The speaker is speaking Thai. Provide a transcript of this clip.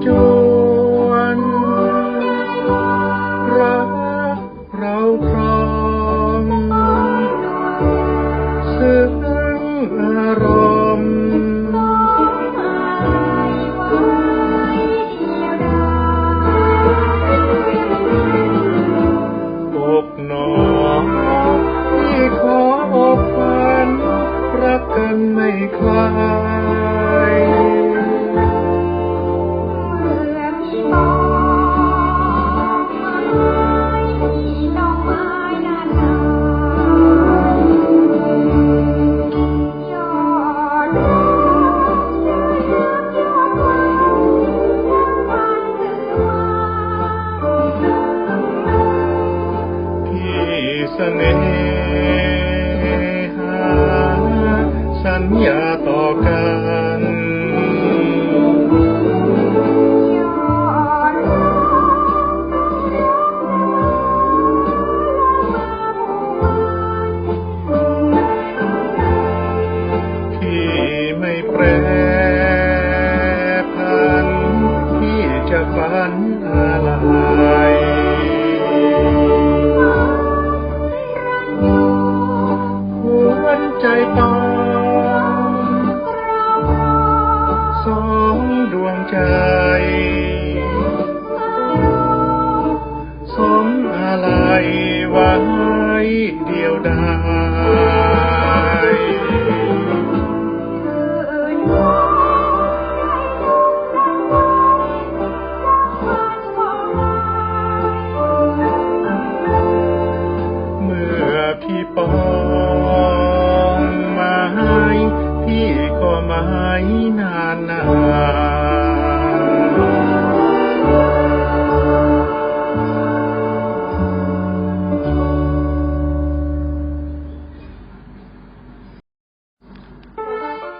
que o ไม่แปรพันที่จะฝันอะไรหัวใจปองสองดวงใจสองอะไรวัน